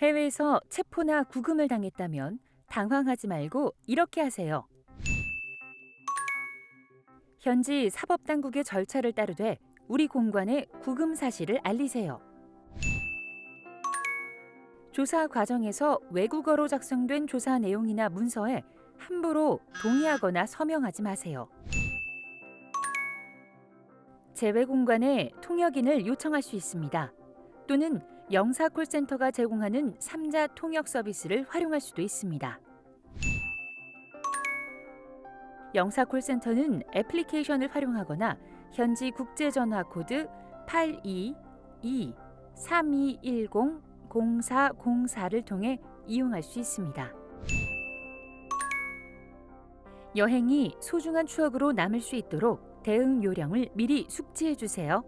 해외에서 체포나 구금을 당했다면 당황하지 말고 이렇게 하세요. 현지 사법당국의 절차를 따르되 우리 공관에 구금 사실을 알리세요. 조사 과정에서 외국어로 작성된 조사 내용이나 문서에 함부로 동의하거나 서명하지 마세요. 재외 공관에 통역인을 요청할 수 있습니다. 또는 영사 콜센터가 제공하는 3자 통역 서비스를 활용할 수도 있습니다. 영사 콜센터는 애플리케이션을 활용하거나 현지 국제 전화 코드 822-3210-0404를 통해 이용할 수 있습니다. 여행이 소중한 추억으로 남을 수 있도록 대응 요령을 미리 숙지해 주세요.